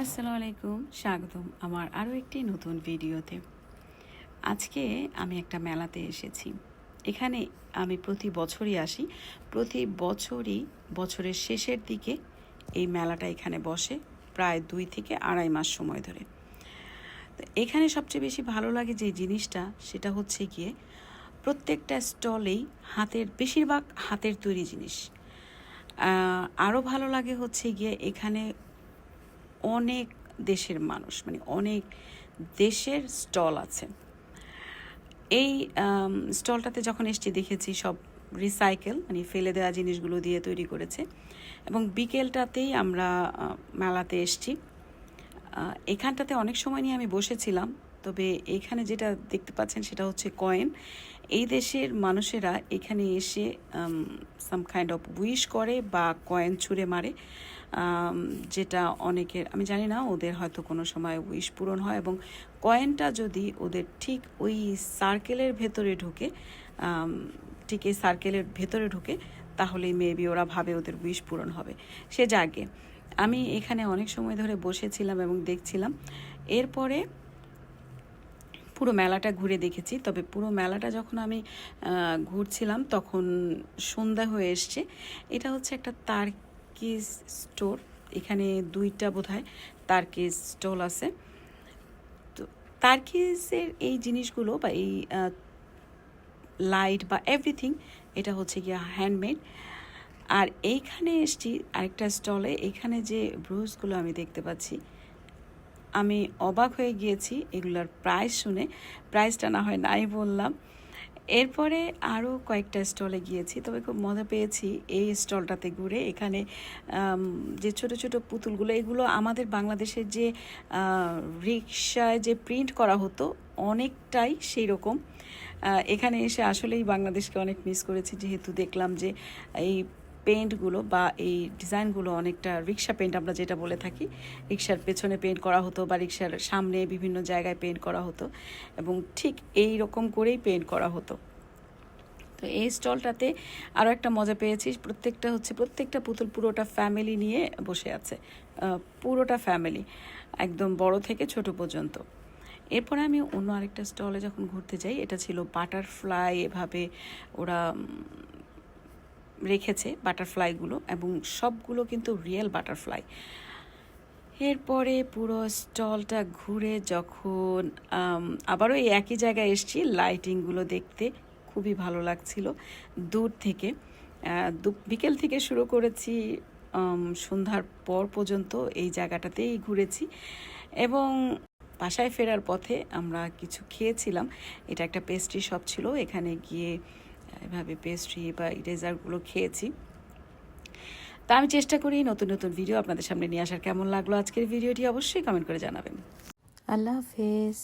আসসালামু আলাইকুম, স্বাগতম আমার আরও একটি নতুন ভিডিওতে। আজকে আমি একটা মেলাতে এসেছি। এখানে আমি প্রতি বছরই আসি। প্রতি বছরই বছরের শেষের দিকে এই মেলাটা এখানে বসে, প্রায় দুই থেকে আড়াই মাস সময় ধরে। তো এখানে সবচেয়ে বেশি ভালো লাগে যে জিনিসটা, সেটা হচ্ছে গিয়ে প্রত্যেকটা স্টলেই হাতের, বেশিরভাগ হাতের তৈরি জিনিস। আরও ভালো লাগে হচ্ছে গিয়ে এখানে অনেক দেশের মানুষ মানে অনেক দেশের স্টল আছে। এই স্টলটাতে যখন এসছি দেখেছি সব রিসাইকেল মানে ফেলে দেওয়া জিনিসগুলো দিয়ে তৈরি করেছে। এবং বিকেলটাতেই আমরা মেলাতে এসছি। এখানটাতে অনেক সময় নিয়ে আমি বসেছিলাম, তবে এখানে যেটা দেখতে পাচ্ছেন সেটা হচ্ছে কয়েন এই দেশের মানুষেরা এখানে এসে সাম কাইন্ড অফ উইশ করে বা কয়েন ছুঁড়ে মারে। যেটা অনেকের, আমি জানি না, ওদের হয়তো কোনো সময় উইশ পূরণ হয় এবং কয়েনটা যদি ওদের ঠিক ওই সার্কেলের ভেতরে ঢুকে ঠিক এই সার্কেলের ভেতরে ঢুকে, তাহলেই মেবি ওরা ভাবে ওদের উইশ পূরণ হবে। সে জাগে আমি এখানে অনেক সময় ধরে বসেছিলাম এবং দেখছিলাম। এরপরে পুরো মেলাটা ঘুরে দেখেছি, তবে পুরো মেলাটা যখন আমি ঘুরছিলাম তখন সন্ধ্যা হয়ে এসছে। এটা হচ্ছে একটা তার্কিস স্টোর, এখানে দুইটা বোধ হয় তার্কিস স্টল আছে। তো তার্কিসের এই জিনিসগুলো বা এই লাইট বা এভরিথিং, এটা হচ্ছে গিয়ে হ্যান্ডমেড। আর এইখানে এসছি আরেকটা স্টলে, এখানে যে ব্রুজগুলো আমি দেখতে পাচ্ছি, আমি অবাক হয়ে গিয়েছি এগুলোর প্রাইস শুনে। প্রাইসটা না হয় নাই বললাম। এরপরে আরও কয়েকটা স্টলে গিয়েছি, তবে খুব মজা পেয়েছি এই স্টলটাতে ঘুরে। এখানে যে ছোট ছোট পুতুলগুলো, এগুলো আমাদের বাংলাদেশের যে রিক্সায় যে প্রিন্ট করা হতো, অনেকটাই সেই রকম এখানে এসে আসলেই বাংলাদেশকে অনেক মিস করেছি, যেহেতু দেখলাম যে, এই পেন্টগুলো বা এই ডিজাইনগুলো অনেকটা রিক্সা পেন্ট আমরা যেটা বলে থাকি রিক্সার পেছনে পেন্ট করা হতো বা রিক্সার সামনে বিভিন্ন জায়গায় পেন্ট করা হতো এবং ঠিক এই রকম করেই পেন্ট করা হতো। তো এই স্টলটাতে আরও একটা মজা পেয়েছি, প্রত্যেকটা হচ্ছে প্রত্যেকটা পুতুল পুরোটা ফ্যামিলি নিয়ে বসে আছে পুরোটা ফ্যামিলি একদম বড় থেকে ছোট পর্যন্ত। এরপরে আমি অন্য আরেকটা স্টলে যখন ঘুরতে যাই, এটা ছিল বাটারফ্লাই এভাবে ওরা রেখেছে বাটারফ্লাইগুলো এবং সবগুলো কিন্তু রিয়েল বাটারফ্লাই। এরপরে পুরো স্টলটা ঘুরে যখন আবারও এই একই জায়গায় এসেছি, লাইটিংগুলো দেখতে খুবই ভালো লাগছিল। দূর থেকে বিকেল থেকে শুরু করেছি সন্ধ্যার পর পর্যন্ত এই জায়গাটাতেই ঘুরেছি এবং বাসায় ফেরার পথে আমরা কিছু খেয়েছিলাম। এটা একটা পেস্ট্রি শপ ছিল, এখানে গিয়ে এভাবে পেস্ট্রি বা ডেজার্টগুলো খেয়েছি। তা আমি চেষ্টা করি নতুন নতুন ভিডিও আপনাদের সামনে নিয়ে আসার। কেমন লাগল আজকের ভিডিওটি অবশ্যই কমেন্ট করে জানাবেন। আল্লাহ হাফেজ।